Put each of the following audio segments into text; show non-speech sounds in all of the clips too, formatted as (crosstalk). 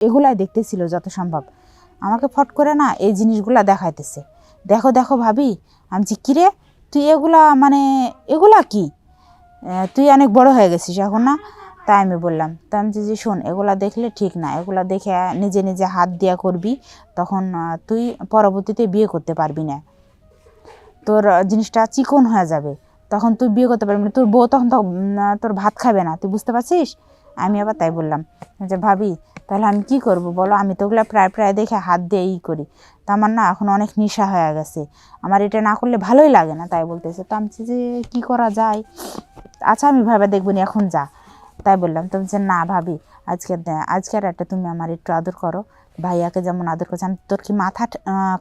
এগুলাই দেখতেছিল যত সম্ভব। আমাকে ফট করে না এই জিনিসগুলা দেখাইতেছে। দেখো দেখো ভাবি, আমি যে, কিরে, তুই এগুলা মানে এগুলা কি? তুই অনেক বড় হয়ে গেছিস এখন না? তাই আমি বললাম, তা আমি যে শোন, এগুলা দেখলে ঠিক না। এগুলা দেখে নিজে নিজে হাত দিয়া করবি, তখন তুই পরবর্তীতে বিয়ে করতে পারবি না। তোর জিনিসটা চিকন হয়ে যাবে। তখন তুই বিয়ে করতে পারবি না। তোর বউ তখন তোর ভাত খাবে না। তুই বুঝতে পারছিস? আমি আবার তাই বললাম যে, ভাবি, তাহলে আমি কি করব? বলো, আমি তো ওগুলো প্রায় প্রায় দেখে হাত দিয়ে ই করি। তা আমার না এখন অনেক নেশা হয়ে গেছে। আমার এটা না করলে ভালোই লাগে না, তাই বলতেছে। তো আমি যে, কী করা যায়? আচ্ছা আমি ভাবে দেখব না, এখন যা। তাই বললাম। তুমি যে না, ভাবি, আজকে আজকের একটা তুমি আমার একটু আদর করো। ভাইয়াকে যেমন আদর করছে, আমি, তোর কি মাথা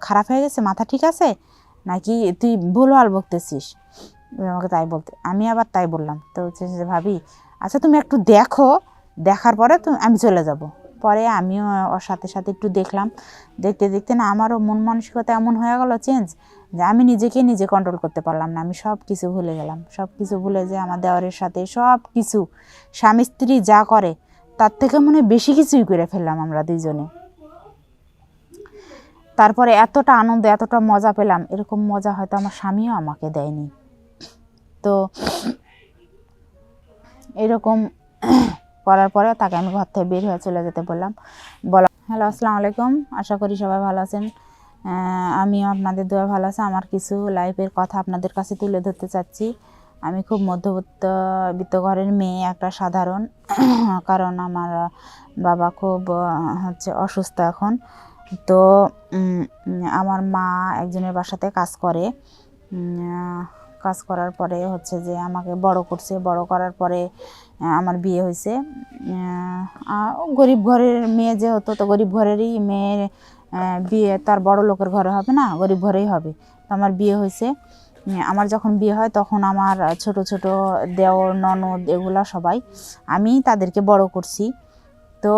খারাপ হয়ে গেছে? মাথা ঠিক আছে? নাকি তুই ভুলভাল বকতেছিস? আমাকে তাই বলতে, আমি আবার তাই বললাম। তো হচ্ছে যে, ভাবি আচ্ছা তুমি একটু দেখো দেখার পরে তুমি আমি চলে যাব। পরে আমিও ওর সাথে সাথে একটু দেখলাম। দেখতে দেখতে না আমারও মন মানসিকতা এমন হয়ে গেল চেঞ্জ যে আমি নিজেকে নিজে কন্ট্রোল করতে পারলাম না। আমি সব কিছু ভুলে গেলাম। সব কিছু ভুলে যে আমার দেওয়ারের সাথে সব কিছু স্বামী, স্ত্রী যা করে, তার থেকে মনে বেশি কিছুই করে ফেললাম আমরা দুইজনে। তারপরে এতটা আনন্দ, এতটা মজা পেলাম। এরকম মজা হয়তো আমার স্বামীও আমাকে দেয়নি। তো এরকম করার পরে তাকে আমি ঘর থেকে বের হয়ে চলে যেতে বললাম। বলা। হ্যালো, আসসালামু আলাইকুম। আশা করি সবাই ভালো আছেন। আমিও আপনাদের দোয়া ভালো আছে। আমার কিছু লাইফের কথা আপনাদের কাছে তুলে ধরতে চাচ্ছি। আমি খুব মধ্যবিত্ত বিত্ত ঘরের মেয়ে, একটা সাধারণ। (clears throat) কারণ আমার বাবা খুব হচ্ছে অসুস্থ এখন। তো আমার মা একজনের বাসাতে কাজ করে। কাজ করার পরে হচ্ছে যে আমাকে বড় করছে। বড় করার পরে আমার বিয়ে হয়েছে। গরিব ঘরের মেয়ে যেহেতু, তো গরিব ঘরেরই মেয়ের বিয়ে, তার বড় লোকের ঘরে হবে না, গরিব ঘরেই হবে। তো আমার বিয়ে হয়েছে। আমার যখন বিয়ে হয় তখন আমার ছোট ছোট দেওর, ননদ এগুলা সবাই আমি তাদেরকে বড় করছি। তো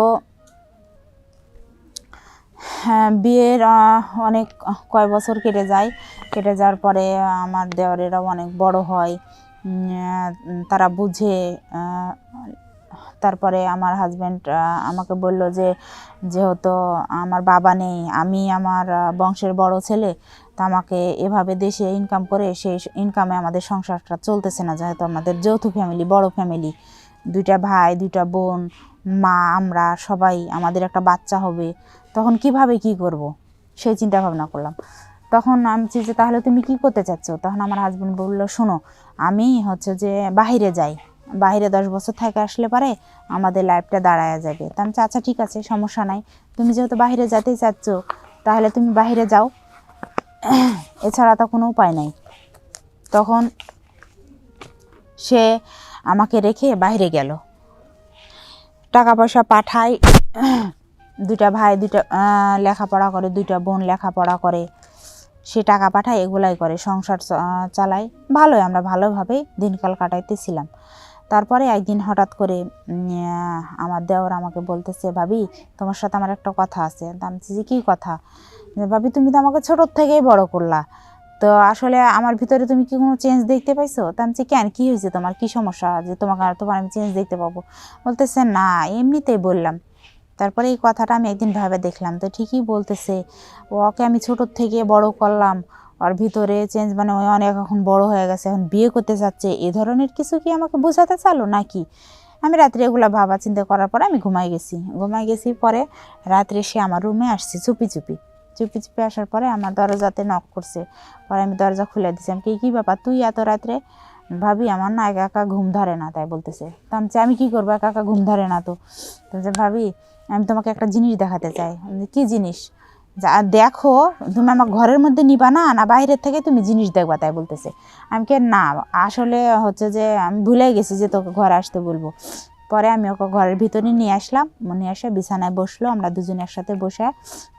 হ্যাঁ বিয়ের অনেক, কয় বছর কেটে যায়। কেটে যাওয়ার পরে আমার দেওরেরাও অনেক বড় হয়। তারা বুঝে তারপরে আমার হাজব্যান্ড আমাকে বলল যে, যেহেতু আমার বাবা নেই, আমি আমার বংশের বড় ছেলে, তো আমাকে এভাবে দেশে ইনকাম করে সেই ইনকামে আমাদের সংসারটা চলতেছে না, যেহেতু আমাদের যৌথ ফ্যামিলি বড় ফ্যামিলি দুইটা ভাই, দুইটা বোন, মা, আমরা সবাই, আমাদের একটা বাচ্চা হবে, তখন কীভাবে কি করব? সেই চিন্তা ভাবনা করলাম। তখন আমি যে তাহলে তুমি কি করতে চাচ্ছ? তখন আমার হাজব্যান্ড বলল শোনো আমি হচ্ছে যে বাইরে যাই। বাইরে দশ বছর থেকে আসলে পারে আমাদের লাইফটা দাঁড়ায় যাবে। তা আমি আচ্ছা ঠিক আছে সমস্যা নাই। তুমি যেহেতু বাইরে যেতেই চাচ্ছ তাহলে তুমি বাইরে যাও। (clears throat) এছাড়া তো কোনো উপায় নাই। তখন সে আমাকে রেখে বাইরে গেল। টাকা পয়সা পাঠায়। (clears throat) দুইটা ভাই আহ, লেখাপড়া করে দুইটা বোন লেখাপড়া করে। সে টাকা পাঠায়, এগুলাই করে, সংসার চালায়। ভালোই, আমরা ভালোভাবে দিনকাল কাটাইতেছিলাম। তারপরে একদিন হঠাৎ করে আমার দেওর আমাকে বলতেছে, ভাবি, তোমার সাথে আমার একটা কথা আছে। আমি যে কী কথা? ভাবি, তুমি তো আমাকে ছোটোর থেকেই বড় করলা। তো আসলে আমার ভিতরে তুমি কি কোনো চেঞ্জ দেখতে পাইছো? তা আমি কেন? কী হয়েছে তোমার? কী সমস্যা? যে তোমাকে তোমার আমি চেঞ্জ দেখতে পাবো? বলতেছে, না, এমনিতেই বললাম। তারপরে এই কথাটা আমি একদিন ভাবে দেখলাম। তো ঠিকই বলতেছে, ওকে আমি ছোটোর থেকে বড় করলাম। ওর ভিতরে চেঞ্জ মানে ওই অনেক এখন বড় হয়ে গেছে, এখন বিয়ে করতে চাচ্ছে। এ ধরনের কিছু কি আমাকে বোঝাতে চালো নাকি? আমি রাত্রে এগুলো ভাবা চিন্তা করার পরে আমি ঘুমাই গেছি। ঘুমাই গেছি পরে রাত্রে সে আমার রুমে আসছে চুপি চুপি। চুপি চুপি আসার পরে আমার দরজাতে নক করছে। পরে আমি দরজা খুলে দিছি আমি কি কী ব্যাপার? তুই এত রাত্রে ভাবি, আমার না একা একা ঘুম ধরে না, তাই বলতেছে। তা আমি আমি কী করব? একা একা ঘুম ধরে না তো? ভাবি, আমি তোমাকে একটা জিনিস দেখাতে চাই। কি জিনিস? যা, দেখো, তুমি আমার ঘরের মধ্যে নিবা না না বাইরের থেকে তুমি জিনিস দেখবা, তাই বলতেছে। আমি কে, না, আসলে হচ্ছে যে, আমি ভুলে গেছি যে তোকে ঘরে আসতে বলব। পরে আমি ওকে ঘরের ভিতরে নিয়ে আসলাম, নিয়ে এসে বিছানায় বসল, আমরা দুজন একসাথে বসে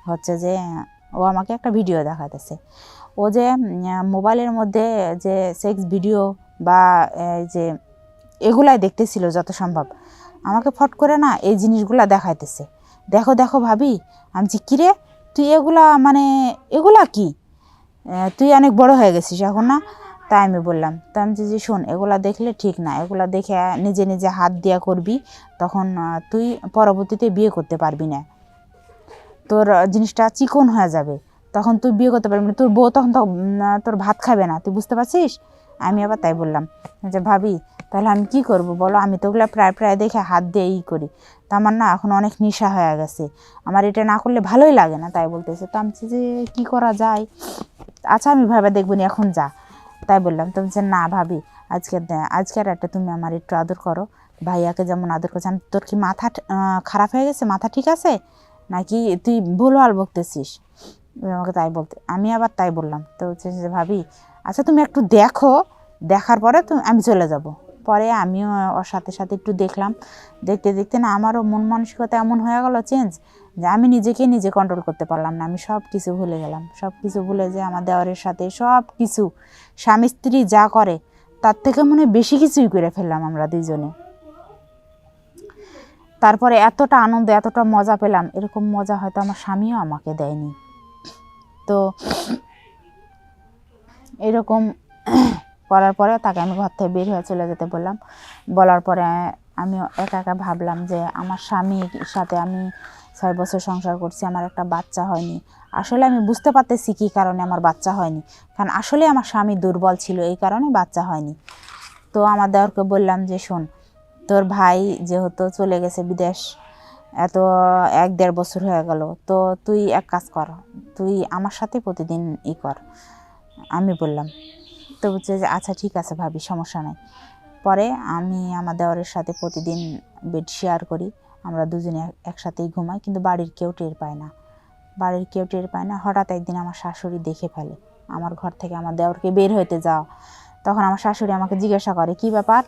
হচ্ছে যে, ও আমাকে একটা ভিডিও দেখাতেছে। ও যে মোবাইলের মধ্যে যে, সেক্স ভিডিও বা যে, এগুলাই দেখতেছিল যত সম্ভব। আমাকে ফট করে না এই জিনিসগুলা দেখাইতেছে। দেখো দেখো ভাবি, আমি যে, কিরে, তুই এগুলা মানে এগুলা কি? তুই অনেক বড় হয়ে গেছিস এখন না? তাই আমি বললাম, তা আমি যে শোন, এগুলা দেখলে ঠিক না। এগুলা দেখে নিজে নিজে হাত দিয়া করবি, তখন তুই পরবর্তীতে বিয়ে করতে পারবি না। তোর জিনিসটা চিকন হয়ে যাবে। তখন তুই বিয়ে করতে পারবি না। তোর বউ তখন তোর ভাত খাবে না। তুই বুঝতে পারছিস? আমি আবার তাই বললাম যে, ভাবি, তাহলে আমি কি করব? বলো, আমি তো ওগুলো প্রায় প্রায় দেখে হাত দিয়ে ই করি। তা আমার না এখন অনেক নেশা হয়ে গেছে। আমার এটা না করলে ভালোই লাগে না, তাই বলতেছে। তো আমি যে, কী করা যায়? আচ্ছা আমি ভাবে দেখব না, এখন যা। তাই বললাম। তুমি যে না, ভাবি, আজকে আজকের একটা তুমি আমার একটু আদর করো। ভাইয়াকে যেমন আদর করছে, আমি, তোর কি মাথা খারাপ হয়ে গেছে? মাথা ঠিক আছে? নাকি তুই ভুল ভুলভাল বকতেছিস? আমাকে তাই বলতে, আমি আবার তাই বললাম। তো হচ্ছে যে, ভাবি আচ্ছা তুমি একটু দেখো। দেখার পরে তুমি আমি চলে যাব। পরে আমিও ওর সাথে সাথে একটু দেখলাম। দেখতে দেখতে না আমারও মন মানসিকতা এমন হয়ে গেল চেঞ্জ যে আমি নিজেকে নিজে কন্ট্রোল করতে পারলাম না। আমি সব কিছু ভুলে গেলাম। সব কিছু ভুলে যে আমার দেওয়ারের সাথে সব কিছু স্বামী, স্ত্রী যা করে, তার থেকে মনে বেশি কিছুই করে ফেললাম আমরা দুজনে তারপরে এতটা আনন্দ, এতটা মজা পেলাম। এরকম মজা হয়তো আমার স্বামীও আমাকে দেয়নি। তো এরকম করার পরে তাকে আমি ঘর থেকে বের হয়ে চলে যেতে বললাম। বলার পরে আমি একা একা ভাবলাম যে আমার স্বামীর সাথে আমি ছয় বছর সংসার করছি, আমার একটা বাচ্চা হয়নি। আসলে আমি বুঝতে পারতেছি কী কারণে আমার বাচ্চা হয়নি। কারণ আসলে আমার স্বামী দুর্বল ছিল, এই কারণে বাচ্চা হয়নি। তো আমার দেওরকে বললাম যে, শোন, তোর ভাই যেহেতু চলে গেছে বিদেশ, এত এক দেড় বছর হয়ে গেল, তো তুই এক কাজ কর, তুই আমার সাথে প্রতিদিন ই কর। আমি বললাম। তো বলছে যে আচ্ছা ঠিক আছে ভাবি, সমস্যা নাই। পরে আমি আমার দেওরের সাথে প্রতিদিন বেড শেয়ার করি। আমরা দুজনে একসাথেই ঘুমাই, কিন্তু বাড়ির কেউ টের পায় না। বাড়ির কেউ টের পায় না। হঠাৎ একদিন আমার শাশুড়ি দেখে ফেলে, আমার ঘর থেকে আমার দেওরকে বের হইতে যাও। তখন আমার শাশুড়ি আমাকে জিজ্ঞাসা করে, কি ব্যাপার?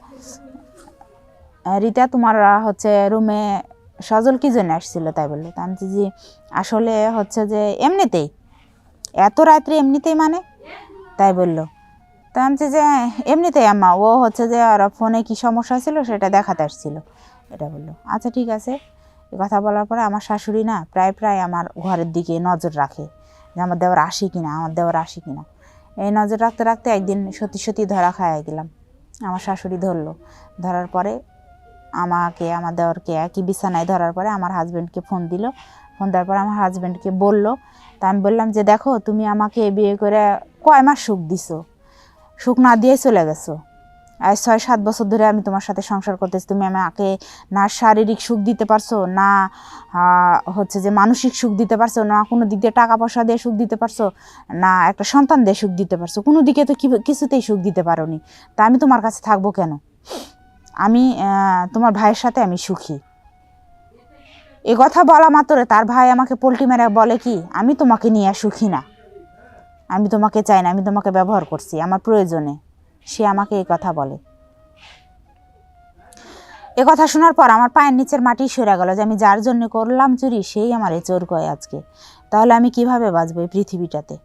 রিতা, তোমার হচ্ছে রুমে সজল কি জন্য আসছিল? তাই বলল। তা আমি জি, আসলে হচ্ছে যে, এমনিতেই। এত রাত্রে এমনিতেই মানে? তাই বলল। তা আমি যে এমনিতেই আম্মা, ও হচ্ছে যে আর ফোনে কি সমস্যা ছিল সেটা দেখাতে আসছিল। এটা বলল আচ্ছা ঠিক আছে। এ কথা বলার পরে আমার শাশুড়ি না প্রায় প্রায় আমার ঘরের দিকে নজর রাখে যে আমার দেওয়ার আসি কিনা, আমার দেওয়ার আসি কিনা। এই নজর রাখতে রাখতে একদিন সত্যি সত্যি ধরা খায় গেলাম। আমার শাশুড়ি ধরলো, ধরার পরে আমাকে, আমার দেওয়ারকে একই বিছানায় ধরার পরে আমার হাজব্যান্ডকে ফোন দিল। ফোন দেওয়ার পরে আমার হাজব্যান্ডকে বলল। তা আমি বললাম যে, দেখো, তুমি আমাকে বিয়ে করে কয় মাস সুখ দিছো? সুখ না দিয়ে চলে গেছো। আজ ছয়, সাত বছর ধরে আমি তোমার সাথে সংসার করতেছি। তুমি আমাকে না শারীরিক সুখ দিতে পারছ, না হচ্ছে যে মানসিক সুখ দিতে পারছ, না কোনো দিক দিয়ে টাকা পয়সা দিয়ে সুখ দিতে পারছ, না একটা সন্তান দিয়ে সুখ দিতে পারছ। কোনো দিকে তো কিছুতেই সুখ দিতে পারোনি। তা আমি তোমার কাছে থাকব কেন? আমি তোমার ভাইয়ের সাথে আমি সুখী। এ কথা বলা মাত্র তার ভাই আমাকে পোল্টি মেরে বলে কি, আমি তোমাকে নিয়ে সুখী না। আমি তোমাকে চাই না, আমি তোমাকে ব্যবহার করছি, আমার প্রয়োজনে। সে আমাকে এই কথা বলে। এ কথা শোনার পর আমার পায়ের নিচের মাটি সরে গেল যে আমি যার জন্য করলাম চুরি, সেই আমার এ চোর কয় আজকে। তাহলে আমি কীভাবে বাঁচবো এই পৃথিবীটাতে?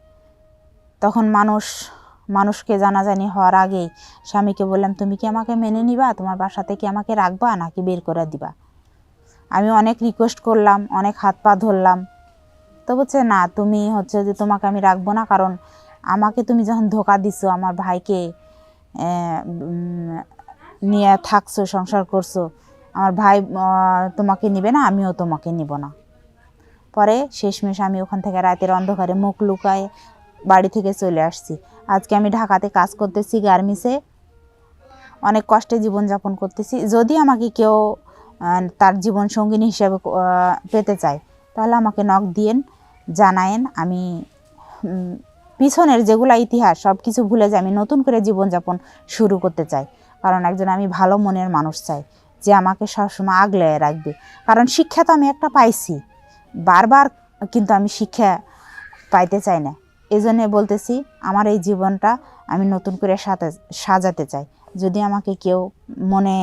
তখন মানুষ, মানুষকে জানাজানি হওয়ার আগেই স্বামীকে বললাম, তুমি কি আমাকে মেনে নিবা? তোমার বাসাতে কি আমাকে রাখবা নাকি বের করে দিবা? আমি অনেক রিকোয়েস্ট করলাম, অনেক হাত পা ধরলাম। তো বলছে, না, তুমি হচ্ছে যে তোমাকে আমি রাখব না, কারণ আমাকে তুমি যখন ধোকা দিছো, আমার ভাইকে নিয়ে থাকছো, সংসার করছ, আমার ভাই তোমাকে নিবে না, আমিও তোমাকে নিব না। পরে শেষমেশ আমি ওখান থেকে রাতের অন্ধকারে মুখ লুকায় বাড়ি থেকে চলে আসছি। আজকে আমি ঢাকাতে কাজ করতেছি গার্মিসে অনেক কষ্টে জীবনযাপন করতেছি। যদি আমাকে কেউ তার জীবন সঙ্গিনী হিসেবে পেতে চায় তাহলে আমাকে নখ দিয়েন, জানায়েন, আমি পিছনের যেগুলো ইতিহাস সব কিছু ভুলে যাই, আমি নতুন করে জীবনযাপন শুরু করতে চাই। কারণ একজন আমি ভালো মনের মানুষ চাই, যে আমাকে সবসময় আগলে রাখবে। কারণ শিক্ষা তো আমি একটা পাইছি, বারবার কিন্তু আমি শিক্ষা পাইতে চাই না। এই জন্যে বলতেছি, আমার এই জীবনটা আমি নতুন করে সাজাতে চাই। যদি আমাকে কেউ মনে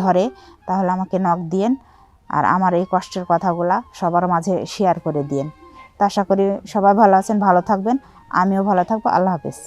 ধরে, তাহলে আমাকে নখ দিয়েন আর আমার এই কষ্টের কথাগুলা সবার মাঝে শেয়ার করে দিয়েন। তা আশা করি সবাই ভালো আছেন, ভালো থাকবেন। আমিও ভালো থাকব। আল্লাহ হাফেজ।